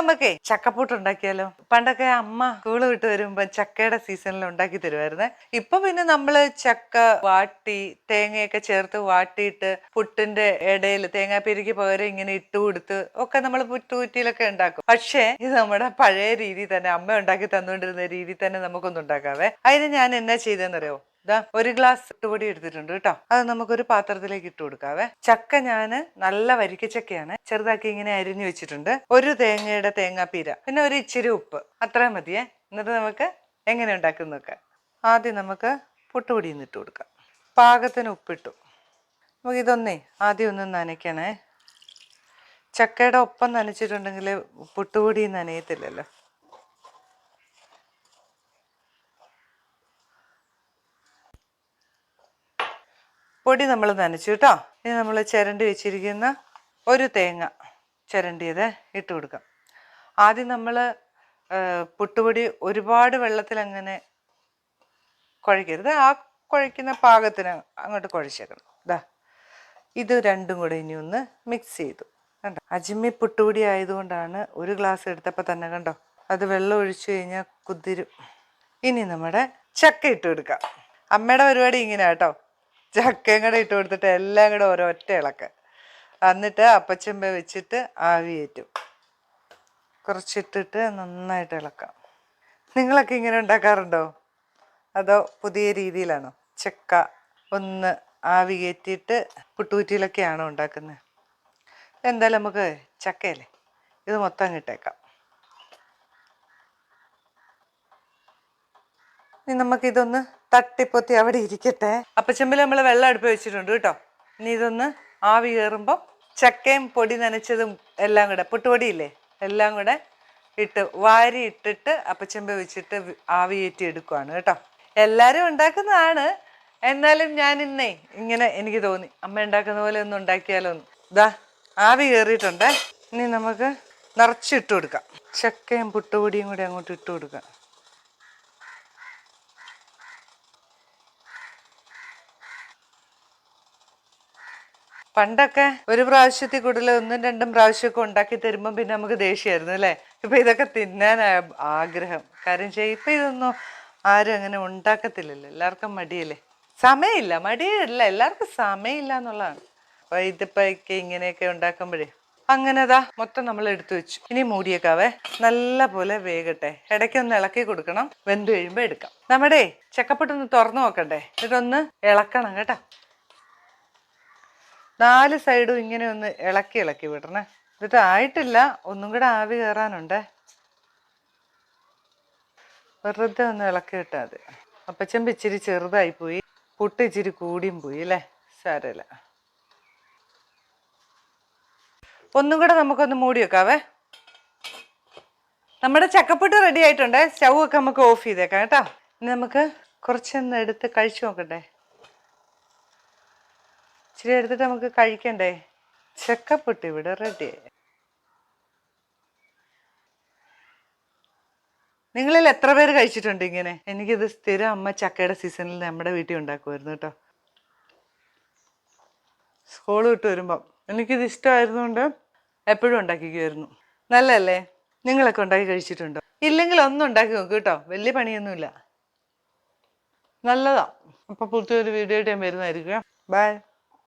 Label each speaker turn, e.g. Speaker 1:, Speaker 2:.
Speaker 1: നമുക്കേ ചക്കപ്പൂട്ട് ഉണ്ടാക്കിയാലോ പണ്ടൊക്കെ അമ്മ സ്കൂൾ വിട്ട് വരുമ്പോ ചക്കയുടെ സീസണിൽ ഉണ്ടാക്കി തരുമായിരുന്നേ. ഇപ്പൊ പിന്നെ നമ്മൾ ചക്ക വാട്ടി തേങ്ങയൊക്കെ ചേർത്ത് വാട്ടിയിട്ട് പുട്ടിന്റെ ഇടയിൽ തേങ്ങാപ്പീരിക്ക് പകരം ഇങ്ങനെ ഇട്ട് കൊടുത്ത് ഒക്കെ നമ്മൾ പുറ്റുകുറ്റിയിലൊക്കെ ഉണ്ടാക്കും. പക്ഷേ ഇത് നമ്മുടെ പഴയ രീതി തന്നെ അമ്മ ഉണ്ടാക്കി തന്നുകൊണ്ടിരുന്ന രീതി തന്നെ നമുക്കൊന്നും ഉണ്ടാക്കാവേ. അതിന് ഞാൻ എന്നാ ചെയ്തെന്നറിയോ? ഇതാ ഒരു ഗ്ലാസ് ഇട്ടുപൊടി എടുത്തിട്ടുണ്ട് കേട്ടോ. അത് നമുക്കൊരു പാത്രത്തിലേക്ക് ഇട്ട് കൊടുക്കാവേ. ചക്ക ഞാൻ നല്ല വരിക്ക ചക്കയാണ്. ചെറുതാക്കി ഇങ്ങനെ അരിഞ്ഞു വെച്ചിട്ടുണ്ട്. ഒരു തേങ്ങയുടെ തേങ്ങാപ്പീര പിന്നെ ഒരു ഇച്ചിരി ഉപ്പ്. അത്രയും മതിയേ. എന്നിട്ട് നമുക്ക് എങ്ങനെ ഉണ്ടാക്കുന്ന നോക്കാം. ആദ്യം നമുക്ക് പുട്ടുപൊടി ഇട്ട് കൊടുക്കാം. പാകത്തിന് ഉപ്പിട്ടു. നമുക്ക് ഇതൊന്നേ ആദ്യം ഒന്ന് നനയ്ക്കണേ. ചക്കയുടെ ഒപ്പം നനച്ചിട്ടുണ്ടെങ്കിൽ പുട്ടുപൊടി നനയത്തില്ലല്ലോ. പൊടി നമ്മൾ നനച്ചു കേട്ടോ. ഇനി നമ്മൾ ചിരണ്ടി വെച്ചിരിക്കുന്ന ഒരു തേങ്ങ ചിരണ്ടിയത് ഇട്ട് കൊടുക്കാം. ആദ്യം നമ്മൾ പുട്ടുപൊടി ഒരുപാട് വെള്ളത്തിൽ അങ്ങനെ കുഴക്കരുത്. ആ കുഴക്കുന്ന പാകത്തിന് അങ്ങോട്ട് കുഴച്ചേക്കണം. ഇതാ ഇത് രണ്ടും കൂടെ ഇനി ഒന്ന് മിക്സ് ചെയ്തു. കണ്ടോ? അജിമ്മി പുട്ടുപൊടി ആയതുകൊണ്ടാണ് ഒരു ഗ്ലാസ് എടുത്തപ്പോൾ തന്നെ കണ്ടോ? അത് വെള്ളം ഒഴിച്ചു കഴിഞ്ഞാൽ കുതിരും. ഇനി നമ്മുടെ ചക്ക ഇട്ട് കൊടുക്കാം. അമ്മയുടെ പരിപാടി ഇങ്ങനെ കേട്ടോ. ചക്കയും കൂടെ ഇട്ട് കൊടുത്തിട്ട് എല്ലാം കൂടെ ഓരോ ഒറ്റ ഇളക്ക്. എന്നിട്ട് അപ്പച്ചമ്പ വെച്ചിട്ട് ആവി കയറ്റും കുറച്ചിട്ടിട്ട് നന്നായിട്ട് ഇളക്കാം. നിങ്ങളൊക്കെ ഇങ്ങനെ ഉണ്ടാക്കാറുണ്ടോ? അതോ പുതിയ രീതിയിലാണോ? ചക്ക ഒന്ന് ആവി കയറ്റിയിട്ട് പുട്ടുകുറ്റിയിലൊക്കെയാണോ ഉണ്ടാക്കുന്നത് എന്തായാലും നമുക്ക് ചക്കയല്ലേ? ഇത് മൊത്തം കിട്ടേക്കാം നമുക്കിതൊന്ന് തട്ടിപ്പൊത്തി അവിടെ ഇരിക്കട്ടെ. അപ്പച്ചമ്പിൽ നമ്മൾ വെള്ളം അടുപ്പ് വെച്ചിട്ടുണ്ട് കേട്ടോ. ഇനി ഇതൊന്ന് ആവി കയറുമ്പോൾ ചക്കയും പൊടി നനച്ചതും എല്ലാം കൂടെ പുട്ടുപൊടിയില്ലേ? എല്ലാം കൂടെ ഇട്ട് വാരി ഇട്ടിട്ട് അപ്പച്ചമ്പ വെച്ചിട്ട് ആവിയേറ്റി എടുക്കുവാണ് കേട്ടോ. എല്ലാവരും ഉണ്ടാക്കുന്നതാണ്. എന്നാലും ഞാൻ ഇന്നേ ഇങ്ങനെ എനിക്ക് തോന്നി. അമ്മ ഉണ്ടാക്കുന്ന പോലെ ഒന്ന് ഉണ്ടാക്കിയാലോ ഒന്ന് ഇതാ ആവി കയറിയിട്ടുണ്ടേ ഇനി നമുക്ക് നിറച്ചിട്ട് കൊടുക്കാം. ചക്കയും പുട്ടുപൊടിയും കൂടി അങ്ങോട്ട് ഇട്ട് കൊടുക്കാം. പണ്ടൊക്കെ ഒരു പ്രാവശ്യത്തിൽ കൂടുതൽ ഒന്നും രണ്ടും പ്രാവശ്യമൊക്കെ ഉണ്ടാക്കി തരുമ്പോൾ പിന്നെ നമുക്ക് ദേഷ്യമായിരുന്നു അല്ലേ? ഇപ്പൊ ഇതൊക്കെ തിന്നാൻ ആഗ്രഹം. കാര്യം ചെയ്യും ഇപ്പൊ ഇതൊന്നും ആരും അങ്ങനെ ഉണ്ടാക്കത്തില്ലല്ലോ. എല്ലാവർക്കും മടിയല്ലേ? സമയമില്ല മടിയല്ല. എല്ലാവർക്കും സമയമില്ല എന്നുള്ളതാണ്. അപ്പൊ ഇതിപ്പൊക്കെ ഇങ്ങനെയൊക്കെ ഉണ്ടാക്കുമ്പോഴേ അങ്ങനെ അതാ മൊത്തം നമ്മൾ എടുത്തു വെച്ചു. ഇനി മൂടിയേക്കാവേ. നല്ല പോലെ വേകട്ടെ. ഇടയ്ക്കൊന്ന് ഇളക്കി കൊടുക്കണം. വെന്ത് കഴിയുമ്പോൾ എടുക്കാം. നമ്മുടെ ചക്കപ്പൊട്ടൊന്ന് തുറന്നു നോക്കണ്ടേ? ഇതൊന്ന് ഇളക്കണം കേട്ടോ. നാല് സൈഡും ഇങ്ങനെ ഒന്ന് ഇളക്കി ഇളക്കി വിടണേ. എന്നിട്ട് ആയിട്ടില്ല ഒന്നും കൂടെ ആവി കയറാനുണ്ടേ. വെറുതെ ഒന്ന് ഇളക്കി ഇട്ടാൽ മതി. അപ്പച്ചമ്പ് ഇച്ചിരി ചെറുതായി പോയി. പുട്ട് ഇച്ചിരി കൂടിയും പോയി അല്ലേ? സാരമില്ല. ഒന്നും കൂടെ നമുക്കൊന്ന് മൂടി വെക്കാവേ. നമ്മുടെ ചക്കപ്പുട്ട് റെഡി ആയിട്ടുണ്ട്. സ്റ്റൗ ഒക്കെ നമുക്ക് ഓഫ് ചെയ്തേക്കാം കേട്ടോ. ഇനി നമുക്ക് കുറച്ചൊന്ന് എടുത്ത് കഴിച്ചു നോക്കട്ടെ. ഇച്ചിരി എടുത്തിട്ട് നമുക്ക് കഴിക്കണ്ടേ? ചെക്കപ്പെട്ട് ഇവിടെ റെഡി നിങ്ങളിൽ എത്ര പേര് കഴിച്ചിട്ടുണ്ട് ഇങ്ങനെ? എനിക്കിത് സ്ഥിരം അമ്മ ചക്കയുടെ സീസണിൽ നമ്മുടെ വീട്ടിൽ ഉണ്ടാക്കുമായിരുന്നു കേട്ടോ. സ്കൂൾ വിട്ട് വരുമ്പം. എനിക്കിത് ഇഷ്ടമായിരുന്നുകൊണ്ട് എപ്പോഴും ഉണ്ടാക്കിക്കുമായിരുന്നു. നല്ലല്ലേ നിങ്ങളൊക്കെ ഉണ്ടാക്കി കഴിച്ചിട്ടുണ്ടോ? ഇല്ലെങ്കിൽ ഒന്നും ഉണ്ടാക്കി നോക്കൂ കേട്ടോ. വലിയ പണിയൊന്നുമില്ല. നല്ലതാ. അപ്പോൾ പുതിയൊരു വീഡിയോ ആയിട്ട് ഞാൻ വരുന്നതായിരിക്കും. ബൈ